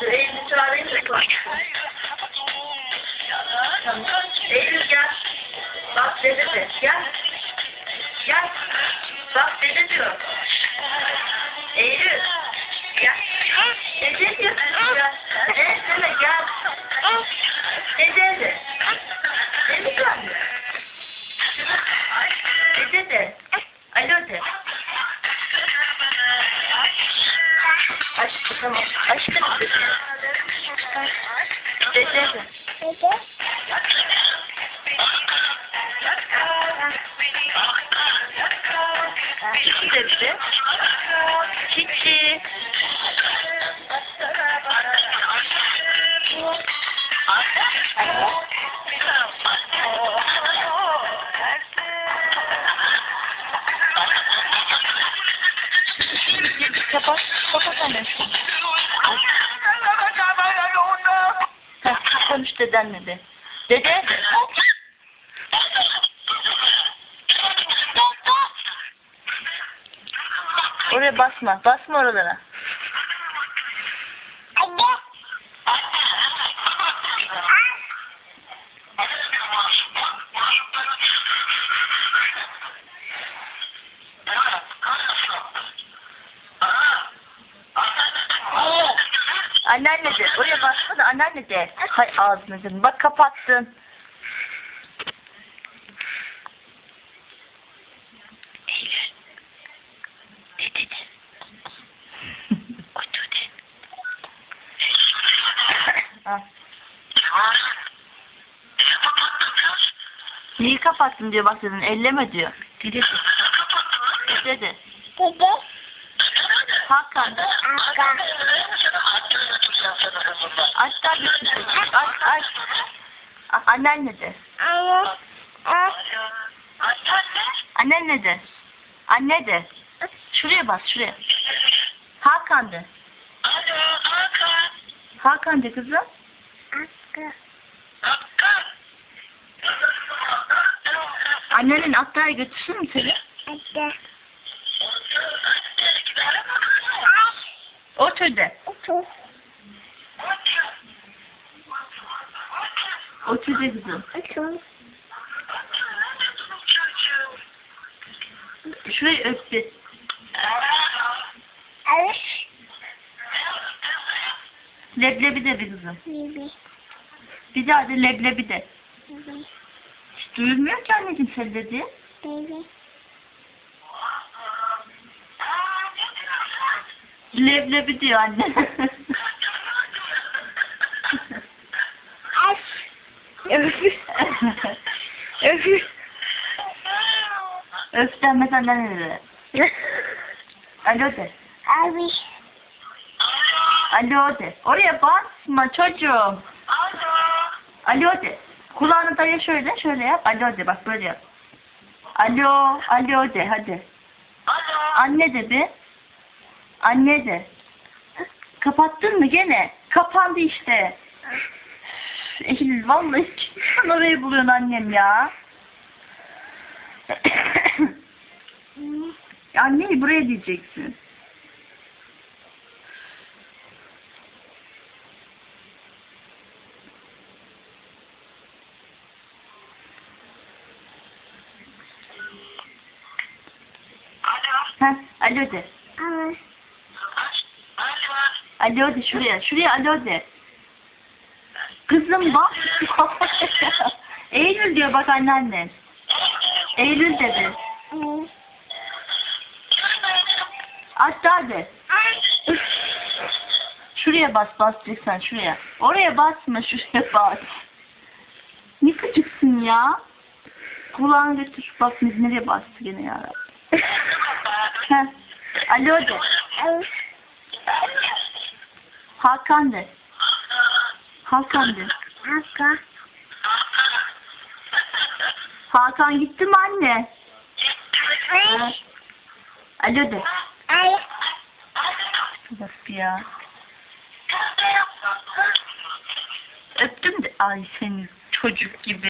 Dur Eylül'ü çağırayım konuşsun. Tamam. Eylül gel. Bak dede de. Gel. Gel. Bak dede diyor. Eylül. Gel. Dede diyor. Gel. Dede deme gel. Dede de. Dede de. Dede de. Alo de. Tamam. Aşkım dede. Dede de. Çiçi dedi. Kapat. Kapat annesi. Heh, konuş dedenle de. Dede. Oraya basma. Basma oralara. Anneanne de. Oraya basma da anneanne de. Hay ağzını canım. Bak kapattın. Neyi kapattın diyor bak dedin. Elleme diyor. Dedi. Dedi. Hakan. Aç da. Aç aç. Annen ne de? Annen ne de? Anne de. Şuraya bas şuraya. Hakan de. Hakan de kızım. Annenin Atta'ya götürsün mü seni? Otur de. Otur de kızım. Şurayı öp bir. Leblebi de bir kızım. Bir daha de leblebi de. Hiç duyulmuyor ki anneciğim sen dediği. Leblebi diyor anne. Öften mesela ne dedi? Alo de. Alo de. Oraya basma çocuğum. Alo de. Kulağını daya şöyle şöyle yap. Alo de bak böyle yap. Alo, alo de hadi. Anne de bir. Anne de. Kapattın mı gene? Kapandı işte. Eylül vallahi sen orayı buluyorsun annem ya. Anneyi buraya diyeceksin. Heh, alo de. Alo de şuraya. Şuraya alo de. Kızım bak. Eylül diyor bak anneannen. Eylül dedi. Hatta de. Şuraya bas basacaksan şuraya. Oraya basma şuraya bas. Ne gıcıksın ya. Kulağını götür. Bak nereye bastı gene ya. Alo de. Hakan de. Hakan de. Hakan gitti mi anne? Ha. Alo de. Bak ya. Öptüm de. Ay seni çocuk gibi.